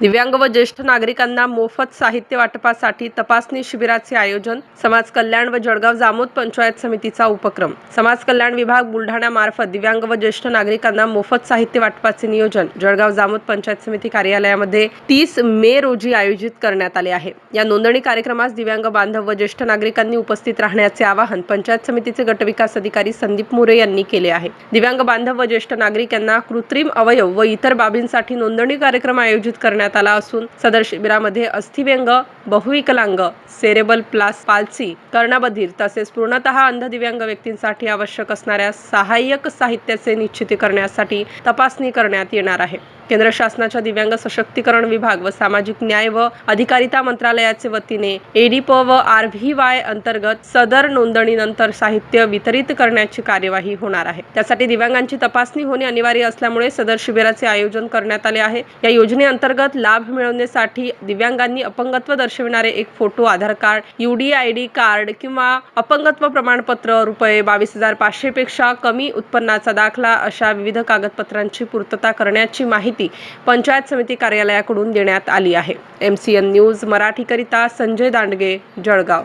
दिव्यांग व ज्येष्ठ नागरिकांना मोफत साहित्य वाटपासाठी तपासणी शिबिराचे आयोजन समाज कल्याण व जळगाव जामोद पंचायत समितीचा उपक्रम. समाज कल्याण विभाग बुलढाण्यामार्फत दिव्यांग व ज्येष्ठ नागरिकांना मोफत साहित्य वाटपाचे नियोजन जळगाव जामोद पंचायत समिती कार्यालयामध्ये तीस मे रोजी आयोजित करण्यात आले आहे. या नोंदणी कार्यक्रमास दिव्यांग बांधव व ज्येष्ठ नागरिकांनी उपस्थित राहण्याचे आवाहन पंचायत समितीचे गटविकास अधिकारी संदीप मोरे यांनी केले आहे. दिव्यांग बांधव व ज्येष्ठ नागरिक यांना कृत्रिम अवयव व इतर बाबींसाठी नोंदणी कार्यक्रम आयोजित करण्यात आला असून सदर शिबिरामध्ये अस्थिव्यंग बहुविकलांग सेरेबल प्लास पाल्सी कर्णबधीर तसेच पूर्णतः अंध दिव्यांग व्यक्तींसाठी आवश्यक असणाऱ्या सहाय्यक साहित्याचे निश्चिती करण्यासाठी तपासणी करण्यात येणार आहे. केंद्र शासनाच्या दिव्यांग सशक्तीकरण विभाग व सामाजिक न्याय व अधिकारिता मंत्रालयाचे वतीने एडीप व आर व्ही वाय अंतर्गत सदर नोंदणीनंतर साहित्य वितरित करण्याची कार्यवाही होणार आहे. त्यासाठी दिव्यांगांची तपासणी होणे अनिवार्य असल्यामुळे सदर शिबिराचे आयोजन करण्यात आले आहे. या योजनेअंतर्गत लाभ मिळवण्यासाठी दिव्यांगांनी अपंगत्व दर्शविणारे एक photo Aadhaar card UDID card किंवा अपंगत्व प्रमाणपत्र रुपये बावीस हजार पाचशे पेक्षा कमी उत्पन्नाचा दाखला अशा विविध कागदपत्रांची पूर्तता करण्याची माहिती माहिती पंचायत समिती कार्यालयाकडून देण्यात आली आहे. एम सी एन न्यूज मराठीकरिता संजय दांडगे जळगाव.